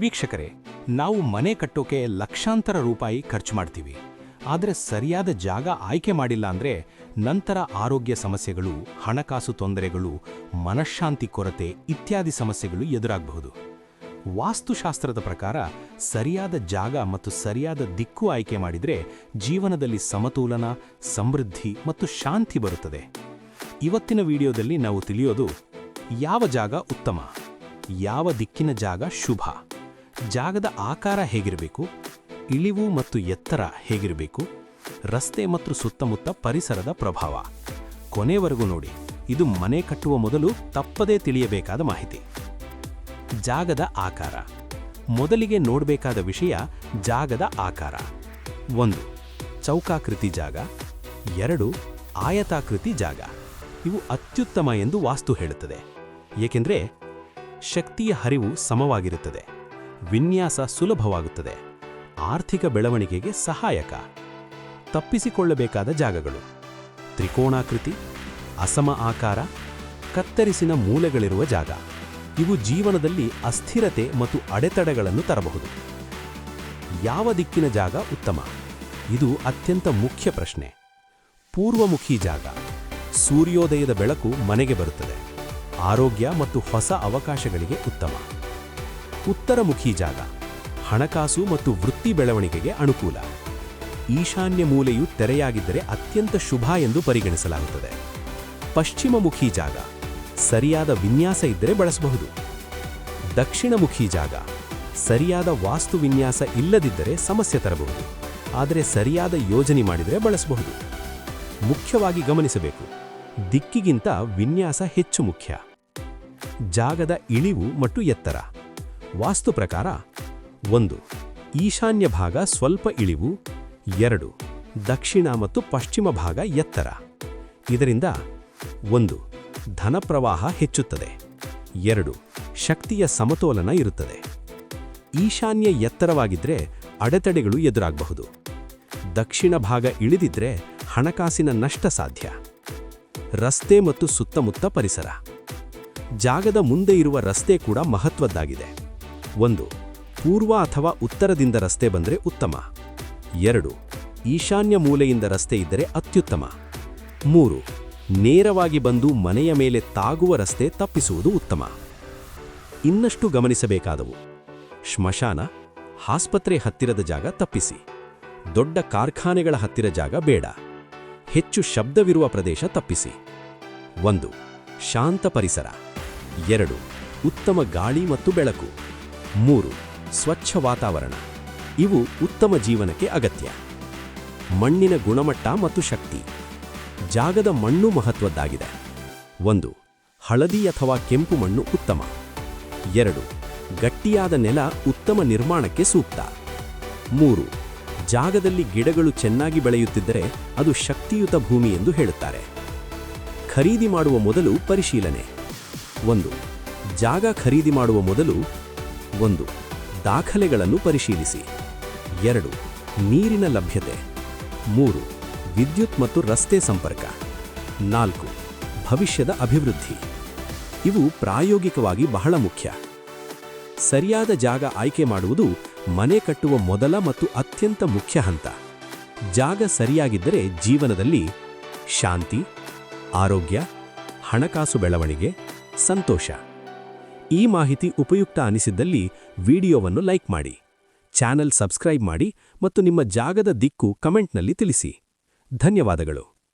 ವೀಕ್ಷಕರೇ, ನಾವು ಮನೆ ಕಟ್ಟೋಕೆ ಲಕ್ಷಾಂತರ ರೂಪಾಯಿ ಖರ್ಚು ಮಾಡ್ತೀವಿ. ಆದರೆ ಸರಿಯಾದ ಜಾಗ ಆಯ್ಕೆ ಮಾಡಿಲ್ಲ ಅಂದರೆ ನಂತರ ಆರೋಗ್ಯ ಸಮಸ್ಯೆಗಳು, ಹಣಕಾಸು ತೊಂದರೆಗಳು, ಮನಃಶಾಂತಿ ಕೊರತೆ ಇತ್ಯಾದಿ ಸಮಸ್ಯೆಗಳು ಎದುರಾಗಬಹುದು. ವಾಸ್ತುಶಾಸ್ತ್ರದ ಪ್ರಕಾರ ಸರಿಯಾದ ಜಾಗ ಮತ್ತು ಸರಿಯಾದ ದಿಕ್ಕು ಆಯ್ಕೆ ಮಾಡಿದರೆ ಜೀವನದಲ್ಲಿ ಸಮತೋಲನ, ಸಮೃದ್ಧಿ ಮತ್ತು ಶಾಂತಿ ಬರುತ್ತದೆ. ಇವತ್ತಿನ ವಿಡಿಯೋದಲ್ಲಿ ನಾವು ತಿಳಿಯೋದು ಯಾವ ಜಾಗ ಉತ್ತಮ, ಯಾವ ದಿಕ್ಕಿನ ಜಾಗ ಶುಭ. ಜಾಗದ ಆಕಾರ ಹೇಗಿರಬೇಕು, ಇಳಿವು ಮತ್ತು ಎತ್ತರ ಹೇಗಿರಬೇಕು, ರಸ್ತೆ ಮತ್ತು ಸುತ್ತಮುತ್ತ ಪರಿಸರದ ಪ್ರಭಾವ. ಕೊನೆವರೆಗೂ ನೋಡಿ, ಇದು ಮನೆ ಕಟ್ಟುವ ಮೊದಲು ತಪ್ಪದೇ ತಿಳಿಯಬೇಕಾದ ಮಾಹಿತಿ. ಜಾಗದ ಆಕಾರ. ಮೊದಲಿಗೆ ನೋಡಬೇಕಾದ ವಿಷಯ ಜಾಗದ ಆಕಾರ. ಒಂದು, ಚೌಕಾಕೃತಿ ಜಾಗ. ಎರಡು, ಆಯತಾಕೃತಿ ಜಾಗ. ಇವು ಅತ್ಯುತ್ತಮ ಎಂದು ವಾಸ್ತು ಹೇಳುತ್ತದೆ. ಏಕೆಂದರೆ ಶಕ್ತಿಯ ಹರಿವು ಸಮವಾಗಿರುತ್ತದೆ. ವಿನ್ಯಾಸ ಸುಲಭವಾಗುತ್ತದೆ. ಆರ್ಥಿಕ ಬೆಳವಣಿಗೆಗೆ ಸಹಾಯಕ. ತಪ್ಪಿಸಿಕೊಳ್ಳಬೇಕಾದ ಜಾಗಗಳು. ತ್ರಿಕೋಣಾಕೃತಿ, ಅಸಮ ಆಕಾರ, ಕತ್ತರಿಸಿನ ಮೂಲೆಗಳಿರುವ ಜಾಗ. ಇವು ಜೀವನದಲ್ಲಿ ಅಸ್ಥಿರತೆ ಮತ್ತು ಅಡೆತಡೆಗಳನ್ನು ತರಬಹುದು. ಯಾವ ದಿಕ್ಕಿನ ಜಾಗ ಉತ್ತಮ? ಇದು ಅತ್ಯಂತ ಮುಖ್ಯ ಪ್ರಶ್ನೆ. ಪೂರ್ವಮುಖಿ ಜಾಗ. ಸೂರ್ಯೋದಯದ ಬೆಳಕು ಮನೆಗೆ ಬರುತ್ತದೆ. ಆರೋಗ್ಯ ಮತ್ತು ಹೊಸ ಅವಕಾಶಗಳಿಗೆ ಉತ್ತಮ. ಉತ್ತರಮುಖಿ ಜಾಗ, ಹಣಕಾಸು ಮತ್ತು ವೃತ್ತಿ ಬೆಳವಣಿಗೆಗೆ ಅನುಕೂಲ. ಈಶಾನ್ಯ ಮೂಲೆಯು ತೆರೆಯಾಗಿದ್ದರೆ ಅತ್ಯಂತ ಶುಭ ಎಂದು ಪರಿಗಣಿಸಲಾಗುತ್ತದೆ. ಪಶ್ಚಿಮಮುಖಿ ಜಾಗ, ಸರಿಯಾದ ವಿನ್ಯಾಸ ಇದ್ದರೆ ಬಳಸಬಹುದು. ದಕ್ಷಿಣಮುಖಿ ಜಾಗ, ಸರಿಯಾದ ವಾಸ್ತು ವಿನ್ಯಾಸ ಇಲ್ಲದಿದ್ದರೆ ಸಮಸ್ಯೆ ತರಬಹುದು, ಆದರೆ ಸರಿಯಾದ ಯೋಜನೆ ಮಾಡಿದರೆ ಬಳಸಬಹುದು. ಮುಖ್ಯವಾಗಿ ಗಮನಿಸಬೇಕು, ದಿಕ್ಕಿಗಿಂತ ವಿನ್ಯಾಸ ಹೆಚ್ಚು ಮುಖ್ಯ. ಜಾಗದ ಇಳಿವು ಮತ್ತು ಎತ್ತರ. ವಾಸ್ತು ಪ್ರಕಾರ, ಒಂದು, ಈಶಾನ್ಯ ಭಾಗ ಸ್ವಲ್ಪ ಇಳಿವು, ಎರಡು, ದಕ್ಷಿಣ ಮತ್ತು ಪಶ್ಚಿಮ ಭಾಗ ಎತ್ತರ. ಇದರಿಂದ, ಒಂದು ಧನ ಪ್ರವಾಹ ಹೆಚ್ಚುತ್ತದೆ, ಎರಡು, ಶಕ್ತಿಯ ಸಮತೋಲನ ಇರುತ್ತದೆ. ಈಶಾನ್ಯ ಎತ್ತರವಾಗಿದ್ದರೆ ಅಡೆತಡೆಗಳು ಎದುರಾಗಬಹುದು. ದಕ್ಷಿಣ ಭಾಗ ಇಳಿದಿದ್ರೆ ಹಣಕಾಸಿನ ನಷ್ಟ ಸಾಧ್ಯ. ರಸ್ತೆ ಮತ್ತು ಸುತ್ತಮುತ್ತ ಪರಿಸರ. ಜಾಗದ ಮುಂದೆ ಇರುವ ರಸ್ತೆ ಕೂಡ ಮಹತ್ವದ್ದಾಗಿದೆ. ಒಂದು, ಪೂರ್ವ ಅಥವಾ ಉತ್ತರದಿಂದ ರಸ್ತೆ ಬಂದರೆ ಉತ್ತಮ. ಎರಡು, ಈಶಾನ್ಯ ಮೂಲೆಯಿಂದ ರಸ್ತೆ ಇದ್ದರೆ ಅತ್ಯುತ್ತಮ. ಮೂರು, ನೇರವಾಗಿ ಬಂದು ಮನೆಯ ಮೇಲೆ ತಾಗುವ ರಸ್ತೆ ತಪ್ಪಿಸುವುದು ಉತ್ತಮ. ಇನ್ನಷ್ಟು ಗಮನಿಸಬೇಕಾದವು. ಶ್ಮಶಾನ, ಆಸ್ಪತ್ರೆ ಹತ್ತಿರದ ಜಾಗ ತಪ್ಪಿಸಿ. ದೊಡ್ಡ ಕಾರ್ಖಾನೆಗಳ ಹತ್ತಿರ ಜಾಗ ಬೇಡ. ಹೆಚ್ಚು ಶಬ್ದವಿರುವ ಪ್ರದೇಶ ತಪ್ಪಿಸಿ. ಒಂದು, ಶಾಂತ ಪರಿಸರ. ಎರಡು, ಉತ್ತಮ ಗಾಳಿ ಮತ್ತು ಬೆಳಕು. ಮೂರು, ಸ್ವಚ್ಛ ವಾತಾವರಣ. ಇವು ಉತ್ತಮ ಜೀವನಕ್ಕೆ ಅಗತ್ಯ. ಮಣ್ಣಿನ ಗುಣಮಟ್ಟ ಮತ್ತು ಶಕ್ತಿ. ಜಾಗದ ಮಣ್ಣು ಮಹತ್ವದ್ದಾಗಿದೆ. ಒಂದು, ಹಳದಿ ಅಥವಾ ಕೆಂಪು ಮಣ್ಣು ಉತ್ತಮ. ಎರಡು, ಗಟ್ಟಿಯಾದ ನೆಲ ಉತ್ತಮ ನಿರ್ಮಾಣಕ್ಕೆ ಸೂಕ್ತ. ಮೂರು, ಜಾಗದಲ್ಲಿ ಗಿಡಗಳು ಚೆನ್ನಾಗಿ ಬೆಳೆಯುತ್ತಿದ್ದರೆ ಅದು ಶಕ್ತಿಯುತ ಭೂಮಿ ಎಂದು ಹೇಳುತ್ತಾರೆ. ಖರೀದಿ ಮಾಡುವ ಮೊದಲು ಪರಿಶೀಲನೆ. ಒಂದು, ಜಾಗ ಖರೀದಿ ಮಾಡುವ ಮೊದಲು ಒಂದು, ದಾಖಲೆಗಳನ್ನು ಪರಿಶೀಲಿಸಿ. ಎರಡು, ನೀರಿನ ಲಭ್ಯತೆ. ಮೂರು, ವಿದ್ಯುತ್ ಮತ್ತು ರಸ್ತೆ ಸಂಪರ್ಕ. ನಾಲ್ಕು, ಭವಿಷ್ಯದ ಅಭಿವೃದ್ಧಿ. ಇವು ಪ್ರಾಯೋಗಿಕವಾಗಿ ಬಹಳ ಮುಖ್ಯ. ಸರಿಯಾದ ಜಾಗ ಆಯ್ಕೆ ಮಾಡುವುದು ಮನೆ ಕಟ್ಟುವ ಮೊದಲ ಮತ್ತು ಅತ್ಯಂತ ಮುಖ್ಯ ಹಂತ. ಜಾಗ ಸರಿಯಾಗಿದ್ದರೆ ಜೀವನದಲ್ಲಿ ಶಾಂತಿ, ಆರೋಗ್ಯ, ಹಣಕಾಸು ಬೆಳವಣಿಗೆ, ಸಂತೋಷ. ಈ ಮಾಹಿತಿ ಉಪಯುಕ್ತ ಅನಿಸಿದ್ದಲ್ಲಿ ವಿಡಿಯೋವನ್ನು ಲೈಕ್ ಮಾಡಿ, ಚಾನೆಲ್ ಸಬ್ಸ್ಕ್ರೈಬ್ ಮಾಡಿ ಮತ್ತು ನಿಮ್ಮ ಜಾಗದ ದಿಕ್ಕು ಕಮೆಂಟ್ನಲ್ಲಿ ತಿಳಿಸಿ. ಧನ್ಯವಾದಗಳು.